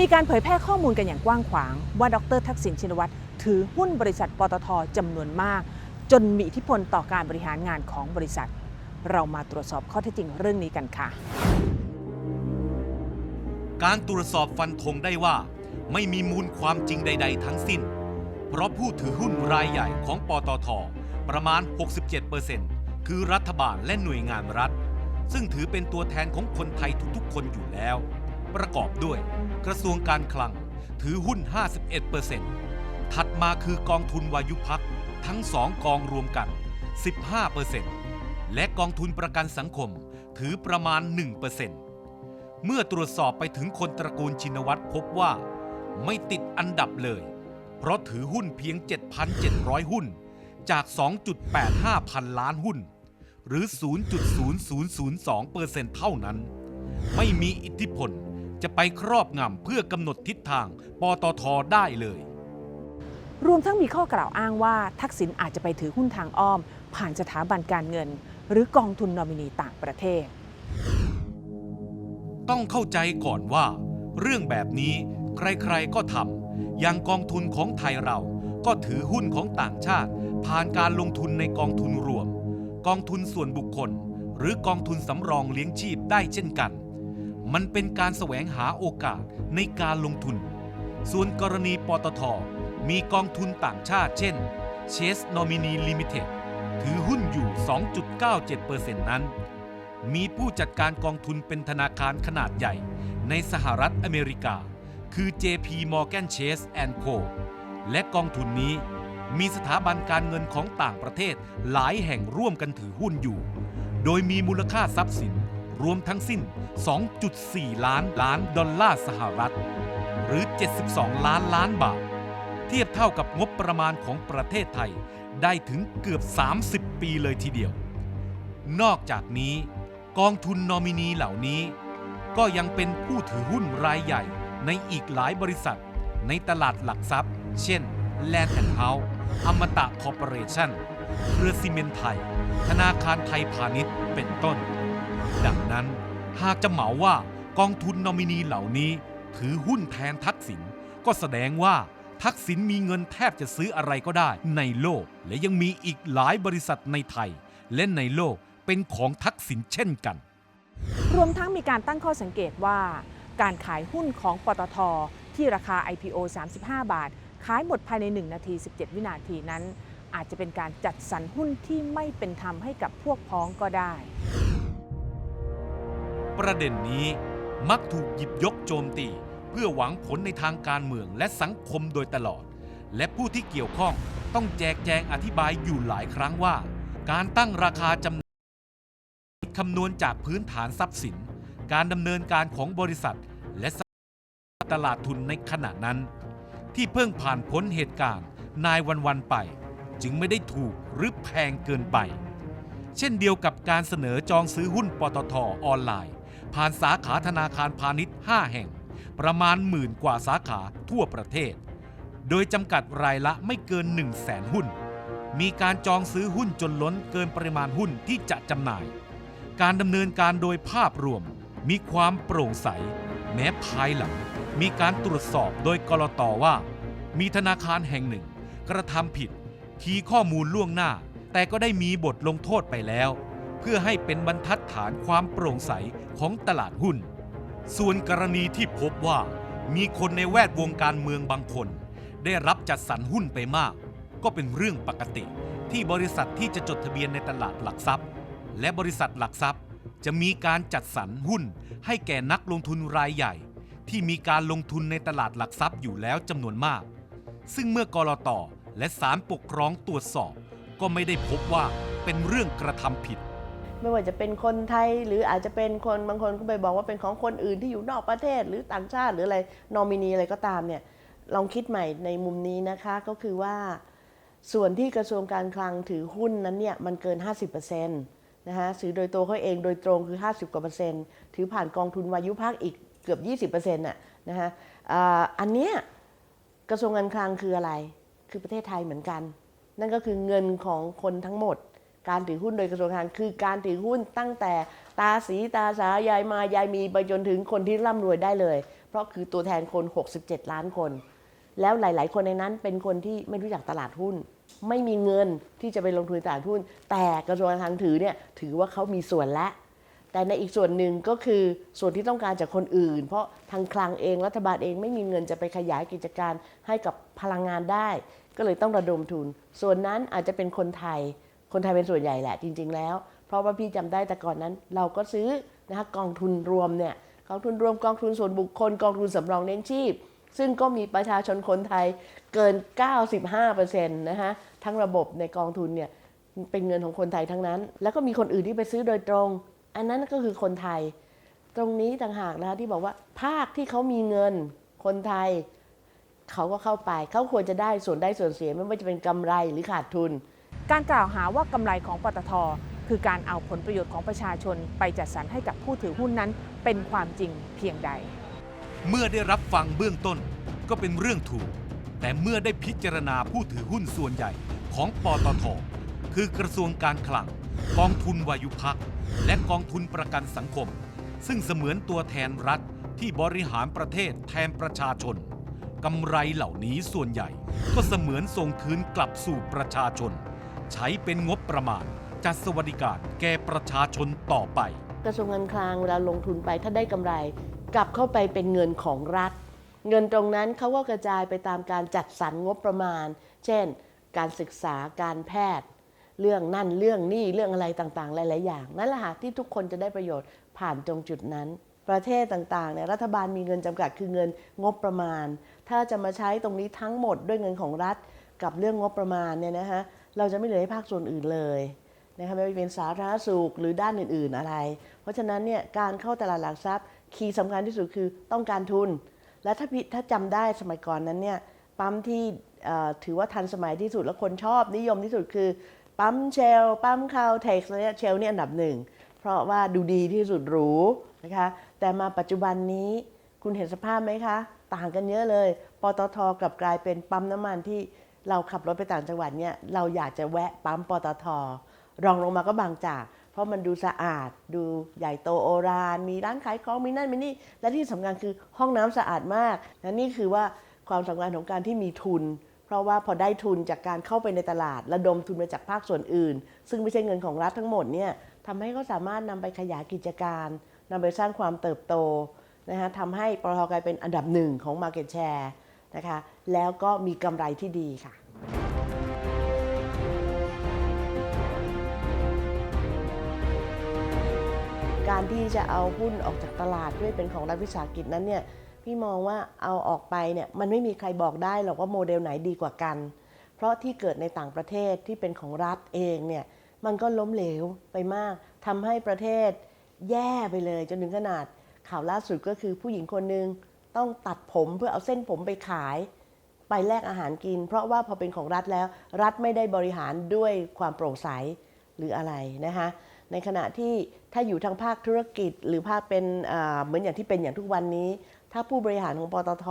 มีการเผยแพร่ข้อมูลกันอย่างกว้างขวาง ว่าดรทักษิณชินวัตรถือหุ้นบริษัทปตทจำนวนมาก จนมีอิทธิพลต่อการบริหารงานของบริษัท เรามาตรวจสอบข้อเท็จจริงเรื่องนี้กันค่ะ การตรวจสอบฟันธงได้ว่า ไม่มีมูลความจริงใด ๆ ทั้งสิ้น เพราะผู้ถือหุ้นรายใหญ่ของปตท ประมาณ 67%คือรัฐบาลและหน่วยงานรัฐ ซึ่งถือเป็นตัวแทนของคนไทยทุกๆ คนอยู่แล้ว ประกอบด้วย กระทรวงการคลังถือหุ้น 51%ถัดมาคือกองทุนวายุพักทั้งสองกองรวมกัน 15%และกองทุนประกันสังคมถือประมาณ 1%เมื่อตรวจสอบไปถึงคนตระกูลชินวัตรพบว่า ไม่ติดอันดับเลย เพราะถือหุ้นเพียง 7,700 หุ้น จาก 2.85 พันล้านหุ้น หรือ 0.0002%เเท่านั้น ไม่มีอิทธิพล จะไปครอบงำเพื่อกำหนดทิศทางปตทได้เลย รวมทั้งมีข้อกล่าวอ้างว่าทักษิณอาจจะไปถือหุ้นทางอ้อม ผ่านสถาบันการเงิน หรือกองทุนนอมินีต่างประเทศ ต้องเข้าใจก่อนว่า เรื่องแบบนี้ใครๆก็ทำอย่างกองทุนของไทยเราก็ถือหุ้นของต่างชาติ ผ่านการลงทุนในกองทุนรวม กองทุนส่วนบุคคล หรือกองทุนสำรองเลี้ยงชีพได้เช่นกัน มันเป็นการแสวงหาโอกาสในการลงทุน ส่วนกรณีปตท มีกองทุนต่างชาติเช่น Chase Nominee Limited ถือหุ้นอยู่ 2.97%นั้น มีผู้จัดการกองทุนเป็นธนาคารขนาดใหญ่ในสหรัฐอเมริกา คือ JP Morgan Chase Co และกองทุนนี้มีสถาบันการเงินของต่างประเทศหลายแห่งร่วมกันถือหุ้นอยู่ โดยมีมูลค่าทรัพย์สิน รวมทั้งสิ้น 2.4 ล้านล้านดอลลาร์สหรัฐ หรือ 72 ล้านล้านบาท เทียบเท่ากับงบประมาณของประเทศไทยได้ถึงเกือบ 30 ปีเลยทีเดียว นอกจากนี้กองทุนนอมินีเหล่านี้ ก็ยังเป็นผู้ถือหุ้นรายใหญ่ในอีกหลายบริษัท ในตลาดหลักทรัพย์ เช่น Land and House อมตะคอร์ปอเรชั่น เครือซีเมนไทย ธนาคารไทยพาณิชย์ เป็นต้น ดังนั้นหากจะเหมาว่ากองทุนนอมินีเหล่านี้ ถือหุ้นแทนทักษิณก็แสดงว่าทักษิณมีเงินแทบจะซื้ออะไรก็ได้ในโลก และยังมีอีกหลายบริษัทในไทย และในโลกเป็นของทักษิณเช่นกัน รวมทั้งมีการตั้งข้อสังเกตว่า การขายหุ้นของปตทที่ราคา IPO 35 บาท ขายหมดภายใน 1 นาที 17 วินาทีนั้น อาจจะเป็นการจัดสรรหุ้นที่ไม่เป็นธรรมให้กับพวกพ้องก็ได้ ประเด็นนี้มักถูกหยิบยกโจมตี เพื่อหวังผลในทางการเมืองและสังคมโดยตลอด และผู้ที่เกี่ยวข้องต้องแจกแจงอธิบายอยู่หลายครั้งว่า การตั้งราคาจำหน่ายคำนวณจากพื้นฐานทรัพย์สิน การดำเนินการของบริษัท และตลาดทุนในขณะนั้น ที่เพิ่งผ่านพ้นเหตุการณ์นายวันวันไป จึงไม่ได้ถูกหรือแพงเกินไป เช่นเดียวกับการเสนอจองซื้อหุ้นปตทออนไลน์ ผ่านสาขาธนาคารพาณิชย์ 5 แห่ง ประมาณหมื่นกว่าสาขาทั่วประเทศ โดยจำกัดรายละไม่เกิน 1 0 0 0 0แสนหุ้น มีการจองซื้อหุ้นจนล้นเกินปริมาณหุ้นที่จะจำหน่าย การดำเนินการโดยภาพรวม มีความโปร่งใส แม้ภายหลัง มีการตรวจสอบโดยกรตว่า มีธนาคารแห่งหนึ่ง กระทำผิดคีข้อมูลล่วงหน้า แต่ก็ได้มีบทลงโทษไปแล้ว เพื่อให้เป็นบรรทัดฐานความโปร่งใสของตลาดหุ้น ส่วนกรณีที่พบว่า มีคนในแวดวงการเมืองบางคน ได้รับจัดสรรหุ้นไปมาก ก็เป็นเรื่องปกติที่บริษัทที่จะจดทะเบียนในตลาดหลักทรัพย์ และบริษัทหลักทรัพย์ จะมีการจัดสรรหุ้น ให้แก่นักลงทุนรายใหญ่ ที่มีการลงทุนในตลาดหลักทรัพย์อยู่แล้วจำนวนมาก ซึ่งเมื่อกรตและศาลปกครองตรวจสอบ ก็ไม่ได้พบว่าเป็นเรื่องกระทำผิด ไม่ว่าจะเป็นคนไทยหรืออาจจะเป็นคนบางคนก็ไปบอกว่าเป็นของคนอื่นที่อยู่นอกประเทศ หรือต่างชาติหรืออะไรนอมินีอะไรก็ตามเนี่ยลองคิดใหม่ในมุมนี้นะคะก็คือว่า ส่วนที่กระทรวงการคลังถือหุ้นนั้นเนี่ยมันเกิน 50%นะคะถือโดยตัวเขาเองโดยตรงคือ 50 กว่าเปอร์เซ็นต์ถือผ่านกองทุนวายุภาคอีกเกือบ 20%น่ะนะคะอันเนี้ยกระทรวงการคลังคืออะไร คือประเทศไทยเหมือนกัน นั่นก็คือเงินของคนทั้งหมด การถือหุ้นโดยกระทรวงการคลังคือการถือหุ้นตั้งแต่ตาสีตาสายายมายายมีไปจนถึงคนที่ร่ำรวยได้เลย เพราะคือตัวแทนคน 67 ล้านคน แล้วหลาย ๆ คนในนั้นเป็นคนที่ไม่รู้จักตลาดหุ้น ไม่มีเงินที่จะไปลงทุนในตลาดหุ้น แต่กระทรวงการคลังถือเนี่ยถือว่าเขามีส่วนและ แต่ในอีกส่วนหนึ่งก็คือส่วนที่ต้องการจากคนอื่น เพราะทางคลังเองรัฐบาลเองไม่มีเงินจะไปขยายกิจการให้กับพลังงานได้ ก็เลยต้องระดมทุน ส่วนนั้นอาจจะเป็นคนไทย คนไทยเป็นส่วนใหญ่แหละจริง ๆ แล้ว เพราะว่าพี่จำได้แต่ก่อนนั้น เราก็ซื้อนะคะกองทุนรวมเนี่ยกองทุนรวมกองทุนส่วนบุคคล กองทุนสำรองเลี้ยงชีพ ซึ่งก็มีประชาชนคนไทยเกิน 95%นะคะทั้งระบบในกองทุนเนี่ยเป็นเงินของคนไทยทั้งนั้น แล้วก็มีคนอื่นที่ไปซื้อโดยตรง อันนั้นก็คือคนไทย ตรงนี้ต่างหากนะคะที่บอกว่าภาคที่เขามีเงินคนไทย เขาก็เข้าไป เขาควรจะได้ส่วนได้ส่วนเสียไม่ว่าจะเป็นกำไรหรือขาดทุน การกล่าวหาว่ากำไรของปตท คือการเอาผลประโยชน์ของประชาชนไปจัดสรรให้กับผู้ถือหุ้นนั้น เป็นความจริงเพียงใด เมื่อได้รับฟังเบื้องต้นก็เป็นเรื่องถูก แต่เมื่อได้พิจารณาผู้ถือหุ้นส่วนใหญ่ของปตท คือกระทรวงการคลัง กองทุนวายุพัก และกองทุนประกันสังคม ซึ่งเสมือนตัวแทนรัฐที่บริหารประเทศแทนประชาชนกำไรเหล่านี้ส่วนใหญ่ ก็เสมือนส่งคืนกลับสู่ประชาชน ใช้เป็นงบประมาณ จัดสวัสดิการแก่ประชาชนต่อไป กระทรวงการคลังเวลาลงทุนไปถ้าได้กำไร กลับเข้าไปเป็นเงินของรัฐ เงินตรงนั้นเขาก็กระจายไปตามการจัดสรรงบประมาณ เช่น การศึกษาการแพทย์ เรื่องนั่นเรื่องนี่เรื่องอะไรต่างๆ หลาย ๆ อย่าง นั่นแหละค่ะที่ทุกคนจะได้ประโยชน์ผ่านตรงจุดนั้นประเทศต่างๆเนี่ยรัฐบาลมีเงินจำกัดคือเงินงบประมาณ ถ้าจะมาใช้ตรงนี้ทั้งหมดด้วยเงินของรัฐกับเรื่องงบประมาณเนี่ยนะคะ เราจะไม่เหลือให้ภาคส่วนอื่นเลยนะคะไม่ว่าจะเป็นสาธารณสุขหรือด้านอื่น ๆอะไร เพราะฉะนั้นเนี่ยการเข้าตลาดหลักทรัพย์ คีย์สำคัญที่สุดคือต้องการทุน และถ้าพิถ้าจำได้สมัยก่อนนั้นเนี่ยปั๊มที่ถือว่าทันสมัยที่สุดและคนชอบนิยมที่สุดคือ ปั๊มเชล ปั๊มคาวเท็กซ์เนี่ยเชลเนี่ยอันดับหนึ่งเพราะว่าดูดีที่สุดหรูนะคะแต่มาปัจจุบันนี้คุณเห็นสภาพไหมคะ ต่างกันเยอะเลย ปตทกลับกลายเป็นปั๊มน้ำมันที่ เราขับรถไปต่างจังหวัดเนี่ยเราอยากจะแวะปั๊มปตท รองลงมาก็บางจาก เพราะมันดูสะอาด ดูใหญ่โตโอรานมีร้านขายของมีนั่นมีนี่ และที่สำคัญคือห้องน้ำสะอาดมากและนี่คือว่าความสำคัญของการที่มีทุน เพราะว่าพอได้ทุนจากการเข้าไปในตลาด ระดมทุนมาจากภาคส่วนอื่น ซึ่งไม่ใช่เงินของรัฐทั้งหมดเนี่ยทำให้เขาสามารถนำไปขยายกิจการนำไปสร้างความเติบโตนะคะทำให้ปตทกลายเป็นอันดับหนึ่งของ Market Share นะคะ แล้วก็มีกำไรที่ดีค่ะการที่จะเอาหุ้นออกจากตลาดด้วยเป็นของรัฐวิสาหกิจนั้นเนี่ยพี่มองว่าเอาออกไปเนี่ยมันไม่มีใครบอกได้หรอกว่าโมเดลไหนดีกว่ากัน เพราะที่เกิดในต่างประเทศที่เป็นของรัฐเองเนี่ยมันก็ล้มเหลวไปมากทำให้ประเทศแย่ไปเลย จนถึงขนาดข่าวล่าสุดก็คือผู้หญิงคนหนึ่ง ต้องตัดผมเพื่อเอาเส้นผมไปขาย ไปแลกอาหารกิน เพราะว่าพอเป็นของรัฐแล้ว รัฐไม่ได้บริหารด้วยความโปร่งใสหรืออะไรนะคะในขณะที่ถ้าอยู่ทางภาคธุรกิจ หรือภาคเป็นเหมือนอย่างที่เป็นอย่างทุกวันนี้ ถ้าผู้บริหารของปตท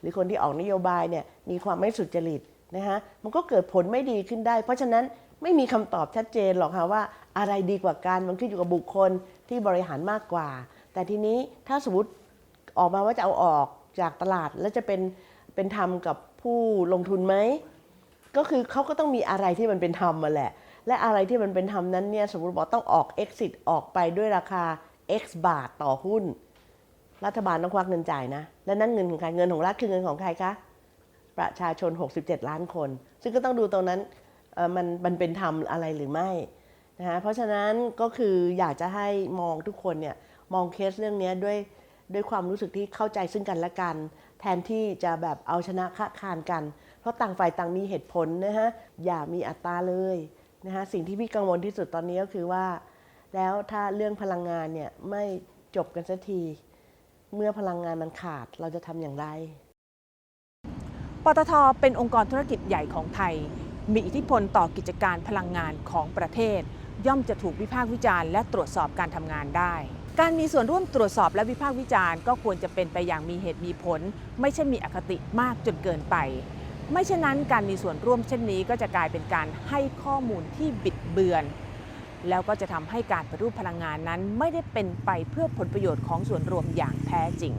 หรือคนที่ออกนโยบายเนี่ยมีความไม่สุจริตนะคะมันก็เกิดผลไม่ดีขึ้นได้ เพราะฉะนั้นไม่มีคำตอบชัดเจนหรอกค่ะว่าอะไรดีกว่ากันมันขึ้นอยู่กับบุคคลที่บริหารมากกว่า แต่ทีนี้ถ้าสมมติ ออกมาว่าจะเอาออกจากตลาดแล้วจะเป็นเป็นธรรมกับผู้ลงทุนไหมก็คือเขาก็ต้องมีอะไรที่มันเป็นธรรมมาแหละ และอะไรที่มันเป็นธรรมนั้นเนี่ยสมมติบอกต้องออก exit ออกไปด้วยราคา x บาทต่อหุ้น รัฐบาลต้องควักเงินจ่ายนะ และนั่นเงินของใครเงินของรัฐคือเงินของใครคะประชาชน 67 ล้านคน ซึ่งก็ต้องดูตรงนั้นมันมันเป็นธรรมอะไรหรือไม่นะฮะเพราะฉะนั้นก็คืออยากจะให้มองทุกคนเนี่ยมองเคสเรื่องนี้ด้วย ด้วยความรู้สึกที่เข้าใจซึ่งกันและกัน แทนที่จะแบบเอาชนะค้าคานกัน เพราะต่างฝ่ายต่างมีเหตุผลนะฮะอย่ามีอัตราเลยนะฮะสิ่งที่พี่กังวลที่สุดตอนนี้ก็คือว่า แล้วถ้าเรื่องพลังงานเนี่ยไม่จบกันสักที เมื่อพลังงานมันขาดเราจะทำอย่างไรปตทเป็นองค์กรธุรกิจใหญ่ของไทย มีอิทธิพลต่อกิจการพลังงานของประเทศ ย่อมจะถูกวิพากษ์วิจารณ์และตรวจสอบการทำงานได้ การมีส่วนร่วมตรวจสอบและวิพากษ์วิจารณ์ก็ควรจะเป็นไปอย่างมีเหตุมีผล ไม่ใช่มีอคติมากจนเกินไป ไม่เช่นนั้นการมีส่วนร่วมเช่นนี้ก็จะกลายเป็นการให้ข้อมูลที่บิดเบือน แล้วก็จะทำให้การปฏิรูปพลังงานนั้นไม่ได้เป็นไปเพื่อผลประโยชน์ของส่วนรวมอย่างแท้จริง